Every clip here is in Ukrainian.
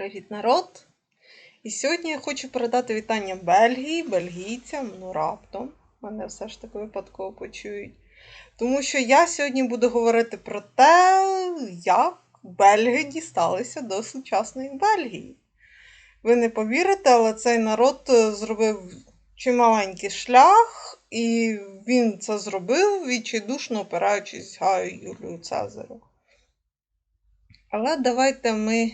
Привіт, народ! І сьогодні я хочу передати вітання Бельгії, бельгійцям, ну раптом. Мене все ж таки випадково почують. Тому що я сьогодні буду говорити про те, як Бельги дісталися до сучасної Бельгії. Ви не повірите, але цей народ е, зробив чималенький шлях, і він це зробив, відчайдушно опираючись Гаю Юлію Цезарю. Але давайте ми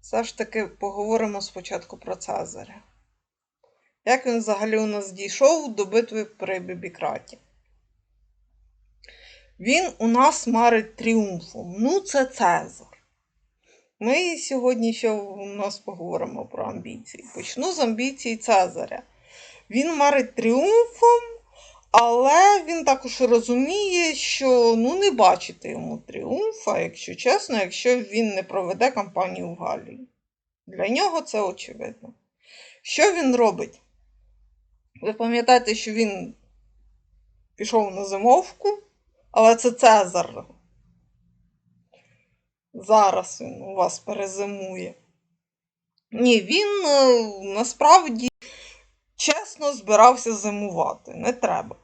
все ж таки поговоримо спочатку про Цезаря. Як він взагалі у нас дійшов до битви при Бібікраті? Він у нас марить тріумфом. Ну, це Цезар. Ми сьогодні ще у нас поговоримо про амбіції. Почну з амбіцій Цезаря. Він марить тріумфом, але він також розуміє, що ну, не бачити йому тріумфа, якщо чесно, якщо він не проведе кампанію в Галії. Для нього це очевидно. Що він робить? Ви пам'ятаєте, що він пішов на зимовку, але це Цезар. Зараз він у вас перезимує. Ні, він е, насправді чесно збирався зимувати. Не треба.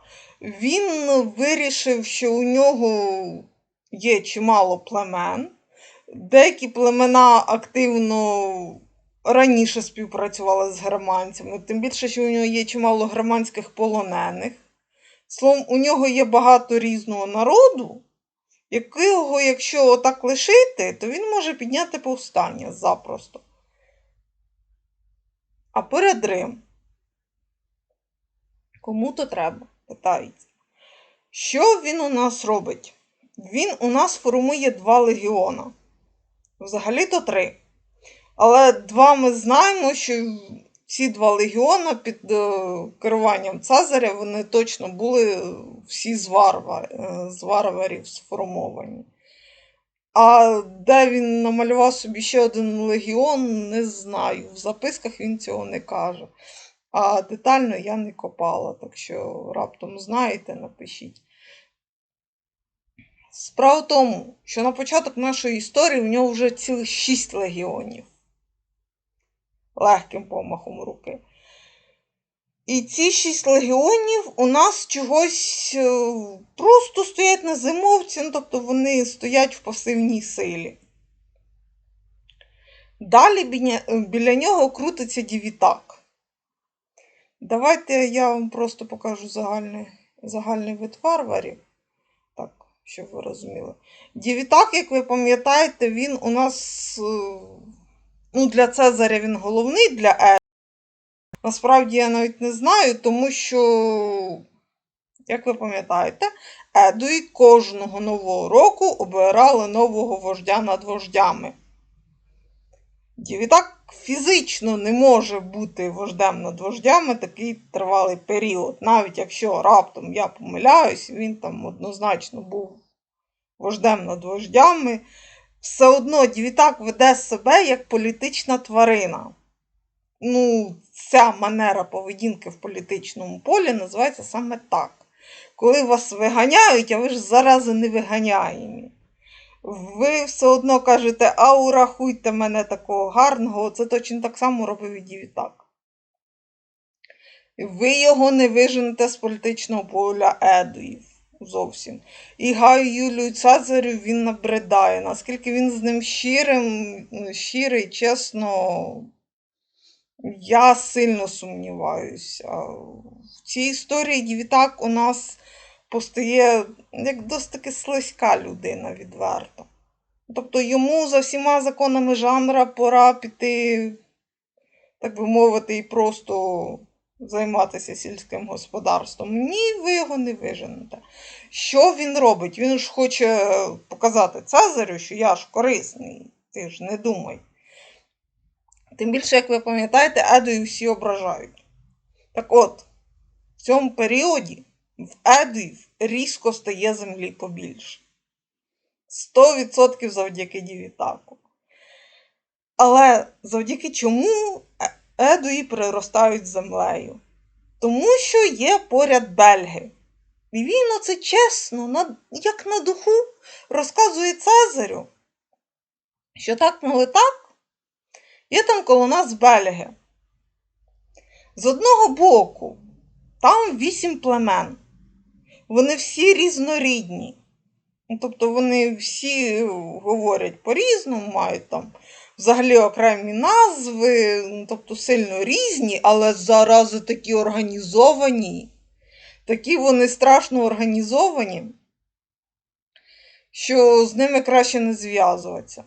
Він вирішив, що у нього є чимало племен. Деякі племена активно раніше співпрацювали з германцями, тим більше, що у нього є чимало германських полонених. Словом, у нього є багато різного народу, якого, якщо отак лишити, то він може підняти повстання запросто. А поряд Рим. Кому то треба, питається. Що він у нас робить? Він у нас формує два легіона. Взагалі-то три. Але два ми знаємо, що ці два легіона під е, керуванням Цезаря вони точно були всі е, з варварів сформовані. А де він намалював собі ще один легіон, не знаю. В записках він цього не каже. А детально я не копала, так що раптом знаєте, напишіть. Справа в тому, що на початок нашої історії в нього вже цілих шість легіонів. Легким помахом руки. І ці шість легіонів у нас чогось е, просто стоять на зимовці, ну, тобто вони стоять в пасивній силі. Далі біля, біля нього крутиться дівітак. Давайте я вам просто покажу загальний, загальний вид варварів. Так, щоб ви розуміли. Дівітак, як ви пам'ятаєте, він у нас е, ну, для Цезаря він головний для Е. Насправді я навіть не знаю, тому що, як ви пам'ятаєте, Едуї кожного нового року обирали нового вождя над вождями. Дівітак фізично не може бути вождем над вождями такий тривалий період. Навіть якщо раптом я помиляюсь, він там однозначно був вождем над вождями, все одно Дівітак веде себе як політична тварина. Ну, ця манера поведінки в політичному полі називається саме так. Коли вас виганяють, а ви ж зарази не виганяємі. Ви все одно кажете, а урахуйте мене такого гарного, це точно так само робив і Дівітак. Ви його не виженете з політичного поля Едуїв зовсім. І Гаю Юлію Цезарю він набридає. Наскільки він з ним щирим, щирий, чесно, я сильно сумніваюся. В цій історії Дівітак у нас постає як досить таки слизька людина відверто. Тобто йому за всіма законами жанра пора піти, так би мовити, і просто займатися сільським господарством. Ні, ви його не виженете. Що він робить? Він ж хоче показати Цезарю, що я ж корисний, ти ж не думай. Тим більше, як ви пам'ятаєте, Едою всі ображають. Так от, в цьому періоді в Едуїв різко стає землі побільше. 100% завдяки Дівітаку. Але завдяки чому Едуї приростають землею? Тому що є поряд бельги. І він оце чесно, як на духу, розказує Цезарю, що так, мали так, Є там коло нас бельги. З одного боку, там вісім племен. Вони всі різнорідні. Ну, Тобто вони всі говорять по-різному, мають там взагалі окремі назви, ну, тобто сильно різні, але зарази такі організовані. Такі вони страшно організовані, що з ними краще не зв'язуватися.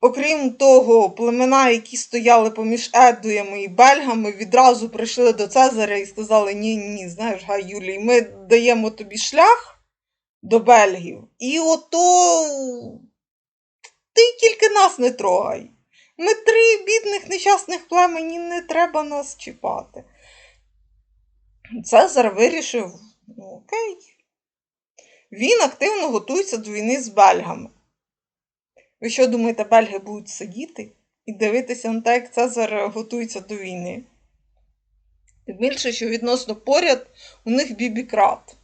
Окрім того, племена, які стояли поміж Едуями і Бельгами, відразу прийшли до Цезаря і сказали: ні, ні, знаєш, Гай Юлій, ми даємо тобі шлях до Бельгів, і ото ти тільки нас не трогай. Ми три бідних нещасних племені, не треба нас чіпати. Цезар вирішив: ну окей. Він активно готується до війни з бельгами. Ви що думаєте, бельги будуть сидіти і дивитися на те, як Цезар готується до війни? Тим більше, що відносно поряд у них бібікрат.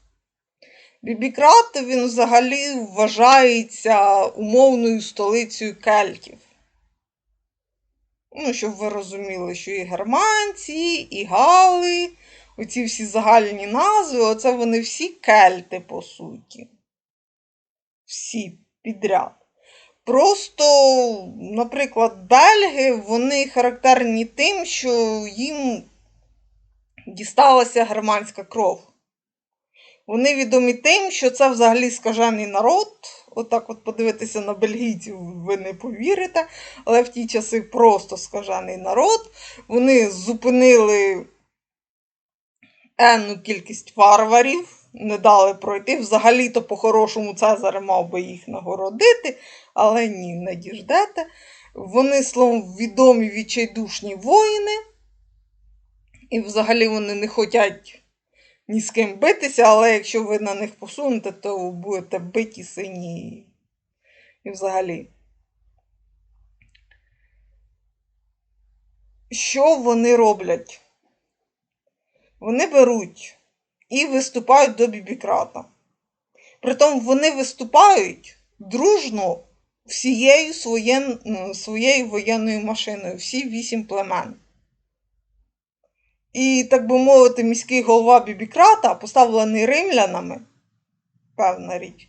Бібікрат він взагалі вважається умовною столицею кельтів. Ну, щоб ви розуміли, що і германці, і гали, оці всі загальні назви, оце вони всі кельти, по суті. Всі підряд. Просто, наприклад, бельги, вони характерні тим, що їм дісталася германська кров. Вони відомі тим, що це взагалі скажений народ. Отак от подивитися на бельгійців, ви не повірите, але в ті часи просто скажений народ. Вони зупинили енну кількість варварів, не дали пройти. Взагалі-то, по-хорошому, Цезар мав би їх нагородити, але ні, не діждете. Вони, словом, відомі відчайдушні воїни, і взагалі вони не хочуть ні з ким битися, але якщо ви на них посунете, то будете биті сині. І взагалі. Що вони роблять? Вони беруть і виступають до бібікрата. Притом вони виступають дружно всією своє, своєю воєнною машиною, всі вісім племен. І, так би мовити, міський голова Бібікрата, поставлений римлянами, певна річ,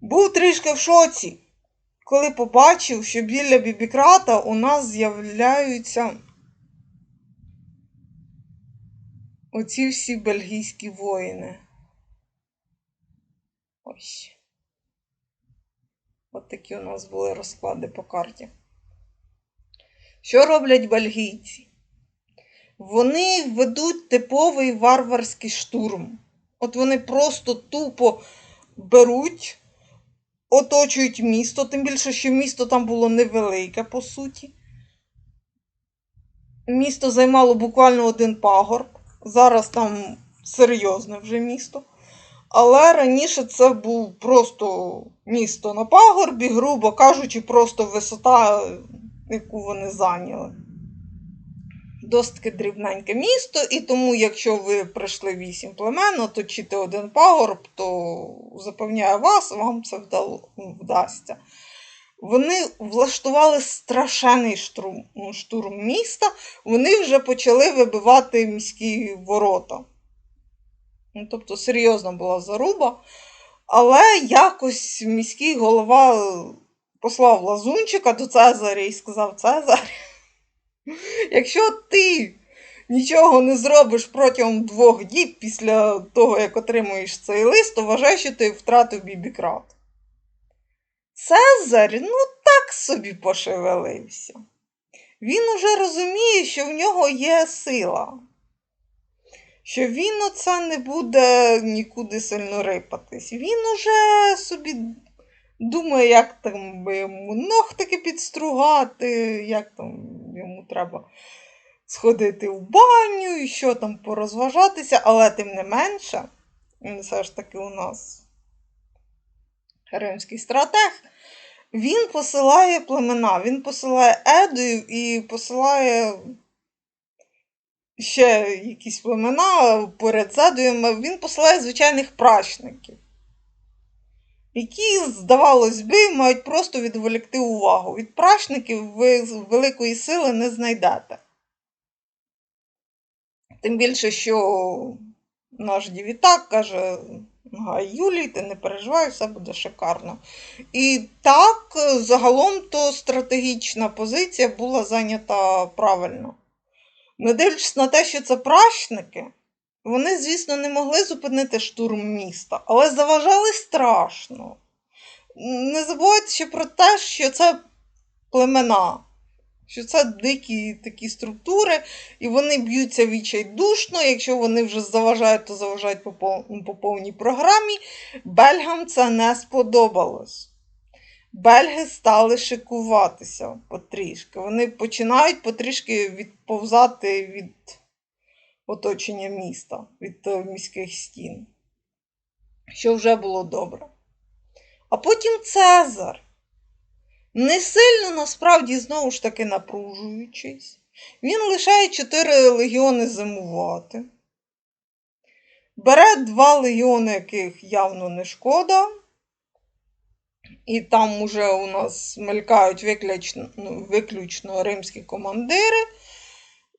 був трішки в шоці, коли побачив, що біля Бібікрата у нас з'являються оці всі бельгійські воїни. Ось. От такі у нас були розклади по карті. Що роблять бельгійці? Вони ведуть типовий варварський штурм. От вони просто тупо беруть, оточують місто, тим більше, що місто там було невелике, по суті. Місто займало буквально один пагорб. Зараз там серйозне вже місто. Але раніше це був просто місто на пагорбі, грубо кажучи, просто висота, яку вони зайняли досить таки дрібненьке місто, і тому, якщо ви прийшли вісім племен, оточити один пагорб, то запевняю вас, вам це вдало, вдасться. Вони влаштували страшенний штурм, штурм міста, вони вже почали вибивати міські ворота. Ну, Тобто серйозна була заруба. Але якось міський голова послав лазунчика до Цезаря і сказав: Цезар. Якщо ти нічого не зробиш протягом двох діб після того, як отримуєш цей лист, вважай, що ти втратив бібікрат. Цезар, ну так собі пошевелився. Він уже розуміє, що в нього є сила, що він оце не буде нікуди сильно рипатись. Він уже собі думає, як там би йому ногтики підстругати, як там йому треба сходити в баню і що там порозважатися, але тим не менше, він все ж таки у нас римський стратег, він посилає племена, він посилає едуїв і посилає ще якісь племена поряд з едуями, він посилає звичайних прачників. які, здавалось би, мають просто відволікти увагу. Від прачників ви великої сили не знайдете. Тим більше, що наш дівітак каже, Гай Юлій, ти не переживай, все буде шикарно. І так, загалом, то стратегічна позиція була зайнята правильно. Не дивлячись на те, що це пращники, вони, звісно, не могли зупинити штурм міста, але заважали страшно. Не забувайте ще про те, що це племена, що це дикі такі структури, і вони б'ються відчайдушно. Якщо вони вже заважають, то заважають по, по повній програмі. Бельгам це не сподобалось. Бельги стали шикуватися потрішки. Вони починають потрішки відповзати від оточення міста, від е, міських стін, що вже було добре. А потім Цезар. Не сильно насправді, знову ж таки, напружуючись, він лишає чотири легіони зимувати. Бере два легіони, яких явно не шкода. І там уже у нас мелькають виключно, ну, виключно римські командири.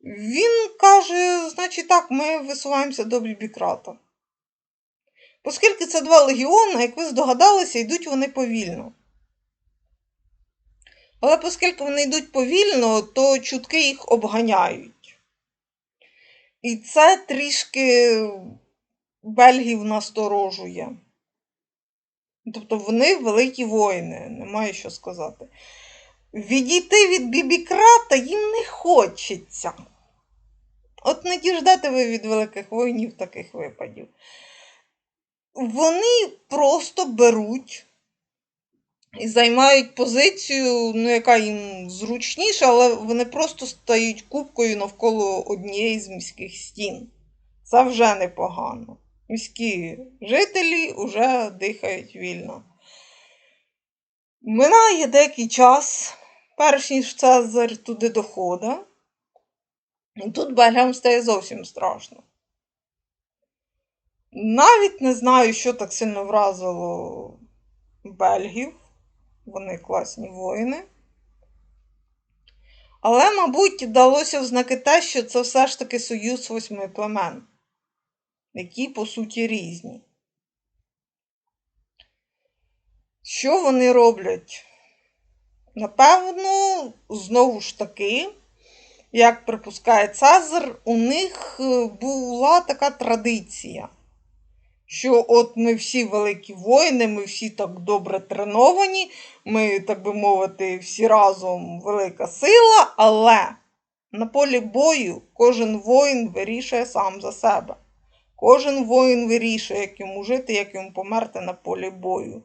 Він каже: значить так, ми висуваємося до Бібікрата. Оскільки це два легіони, як ви здогадалися, йдуть вони повільно. Але оскільки вони йдуть повільно, то чутки їх обганяють. І це трішки Бельгів насторожує. Тобто вони великі воїни, немає що сказати. Відійти від бібікрата їм не хочеться. От не діждете ви від великих воїнів таких випадів. Вони просто беруть і займають позицію, ну, яка їм зручніша, але вони просто стають кубкою навколо однієї з міських стін. Це вже непогано. Міські жителі вже дихають вільно. Минає деякий час, перш ніж Цезар туди доходить. І тут бельгам стає зовсім страшно. Навіть не знаю, що так сильно вразило бельгів. Вони класні воїни. Але, мабуть, вдалося взнаки те, що це все ж таки союз восьми племен, які, по суті, різні. Що вони роблять? Напевно, знову ж таки, як припускає Цезар, у них е, була така традиція що от ми всі великі воїни, ми всі так добре треновані, ми, так би мовити, всі разом велика сила, але на полі бою кожен воїн вирішує сам за себе. Кожен воїн вирішує, як йому жити, як йому померти на полі бою.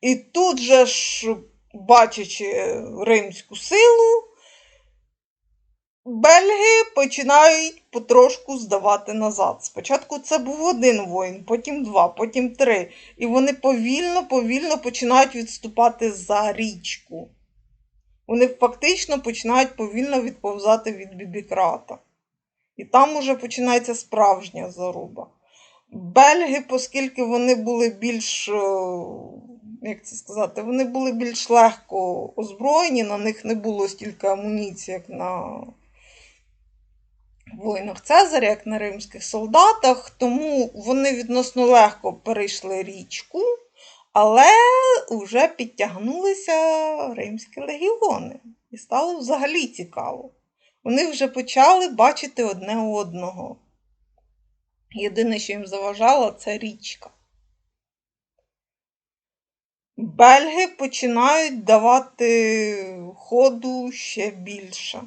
І тут же ж, бачачи римську силу, Бельги починають потрошку здавати назад. Спочатку це був один воїн, потім два, потім три. І вони повільно-повільно починають відступати за річку. Вони фактично починають повільно відповзати від бібікрата. І там уже починається справжня заруба. Бельги, оскільки вони були більш, е, як це сказати, вони були більш легко озброєні, на них не було стільки амуніції, як на воїнах Цезаря, як на римських солдатах, тому вони відносно легко перейшли річку, але вже підтягнулися римські легіони. І стало взагалі цікаво. Вони вже почали бачити одне одного. Єдине, що їм заважало, це річка. Бельги починають давати ходу ще більше.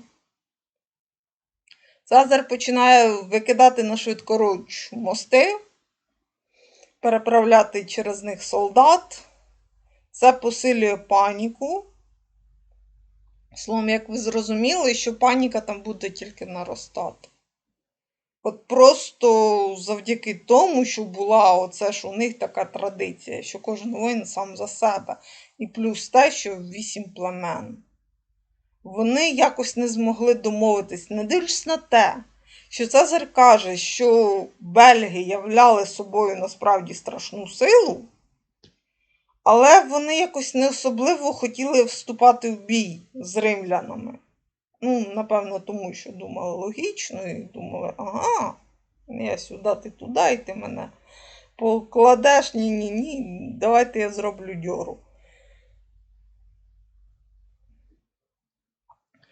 Цезар починає викидати на швидкоруч мости, переправляти через них солдат. Це посилює паніку. Словом, як ви зрозуміли, що паніка там буде тільки наростати. От просто завдяки тому, що була оце ж у них така традиція, що кожен воїн сам за себе. І плюс те, що вісім племен вони якось не змогли домовитись, не дивлячись на те, що Цезар каже, що Бельги являли собою насправді страшну силу, Але вони якось не особливо хотіли вступати в бій з римлянами. Ну, напевно, тому що думали логічно і думали, ага, я сюди, ти туди, і ти мене покладеш, ні-ні ні, давайте я зроблю дьору.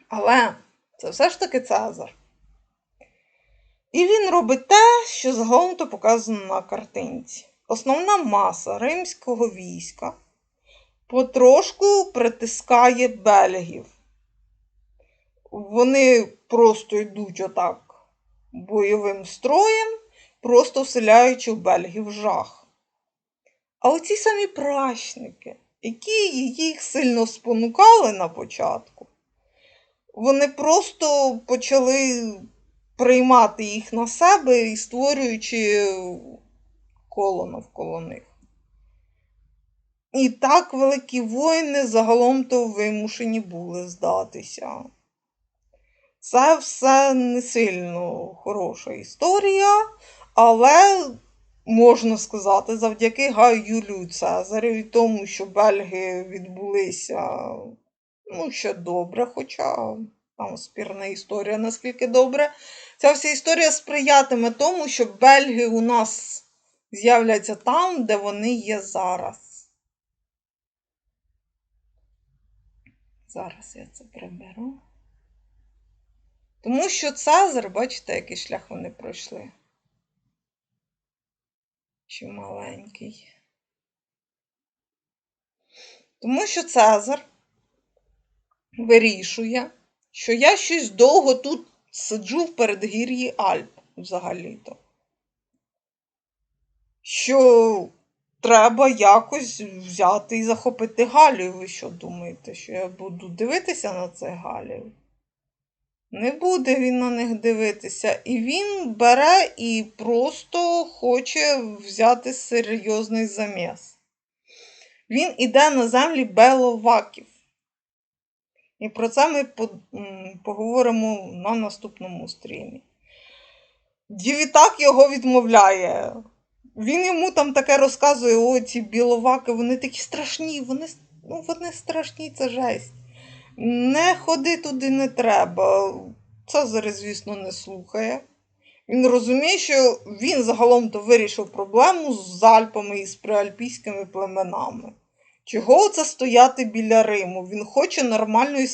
Але це все ж таки Цезар. І він робить те, що загалом то показано на картинці. Основна маса римського війська потрошку притискає бельгів. Вони просто йдуть отак бойовим строєм, просто вселяючи в бельгів жах. А оці самі пращники, які їх сильно спонукали на початку, вони просто почали приймати їх на себе і створюючи коло навколо них. І так великі воїни загалом то вимушені були здатися. Це все не сильно хороша історія, але можна сказати, завдяки Гаю Цезарю і тому, що Бельги відбулися ну, ще добре, хоча там спірна історія, наскільки добре. Ця вся історія сприятиме тому, що Бельги у нас з'являться там, де вони є зараз. Зараз я це приберу. Тому що Цезар, бачите, який шлях вони пройшли. Чи маленький. Тому що Цезар вирішує, що я щось довго тут сиджу в передгір'ї Альп взагалі-то. Що треба якось взяти і захопити Галію. Ви що думаєте, що я буду дивитися на цих Галів? Не буде він на них дивитися. І він бере і просто хоче взяти серйозний заміс. Він іде на землі Беловаків. І про це ми поговоримо на наступному стрімі. Дівітак його відмовляє. Він йому там таке розказує: о, ці біловаки, вони такі страшні, вони ну, вони страшні, це жесть. Не ходи туди не треба. Цезарь, звісно, не слухає. Він розуміє, що він загалом то вирішив проблему з Альпами і з приальпійськими племенами. Чого це стояти біля Риму? Він хоче нормальної